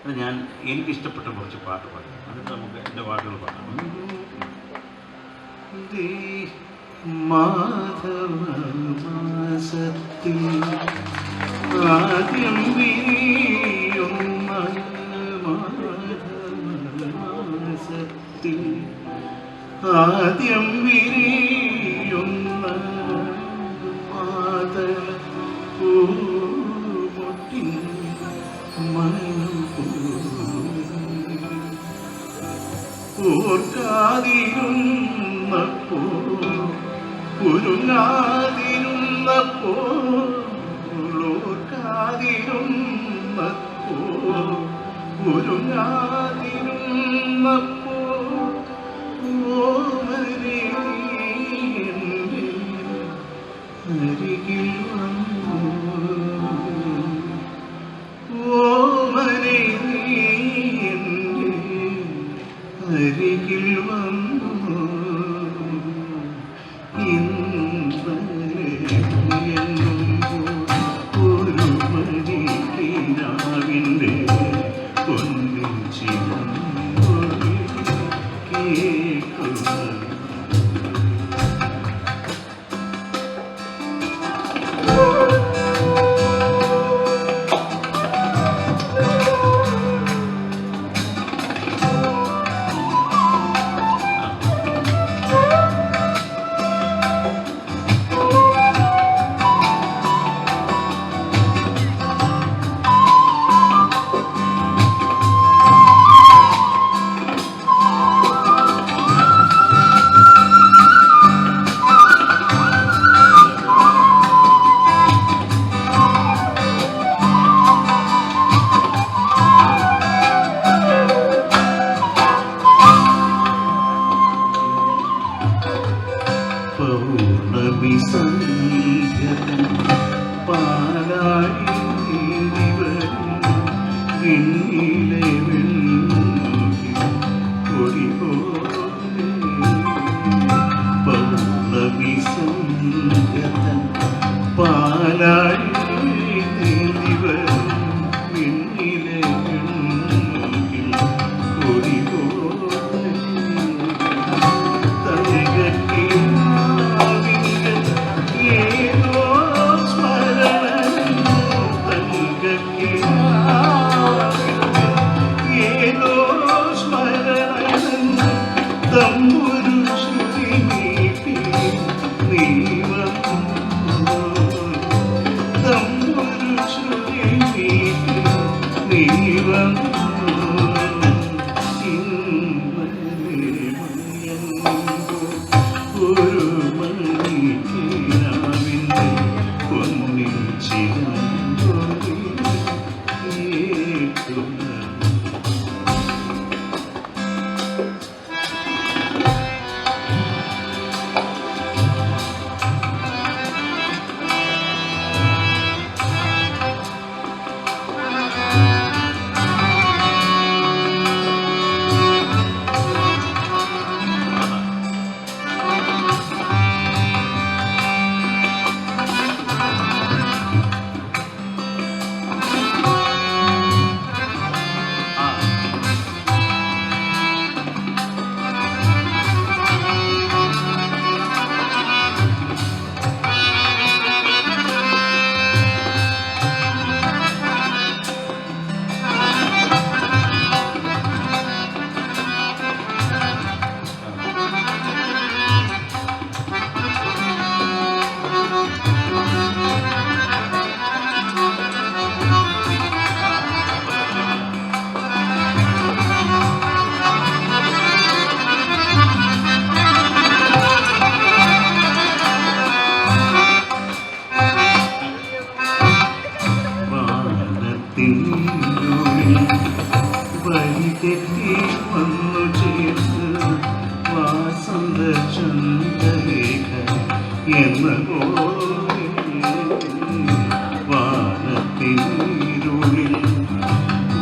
അത് ഞാൻ എനിക്കിഷ്ടപ്പെട്ട കുറച്ച് പാട്ട് പാടാം. എന്നിട്ട് നമുക്ക് എന്റെ പാട്ടുകൾ പാടാം. മാധവമാസത്തിൽ ആദ്യം വിരിയുന്ന മാധവമാസത്തിൽ ആദ്യം വിരിയുന്ന മാതള പൂമൊട്ടിൻ മണപ്പൂ ഓർക്കാതിരുന്നപ്പോ ഉരുങ്ങാതിരുന്നപ്പോ ഓർക്കാതിരുന്നപ്പോ ഉരുങ്ങാതിരുന്നപ്പോ ഓമരേ അരികിൽ ഒരു വന്നു ചേർന്ന് വാസന്ത ചന്ദ്രലേഖ എന്ന പോലെ വാനത്തിനുള്ളിൽ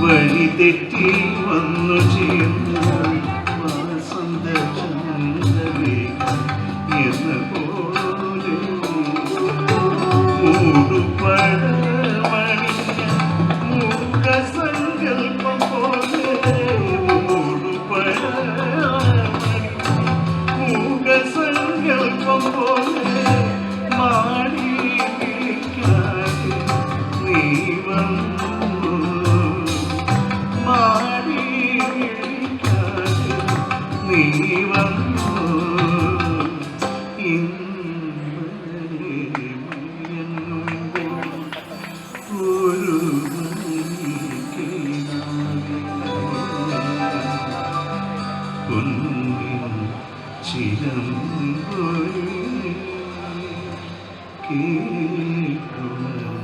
വഴിതെറ്റി വന്നു ചേർന്ന് വാസന്ത പോലെ മൂടുപടമണിഞ്ഞ മൂകസങ്കല്പം പോലെ മാടി വിളിക്കാതെ നീ വന്നു. മാടി വിളിക്കാതെ നീ വന്നു. ഇന്ന് ഒരു പൊൻമൊഴി കേൾക്കും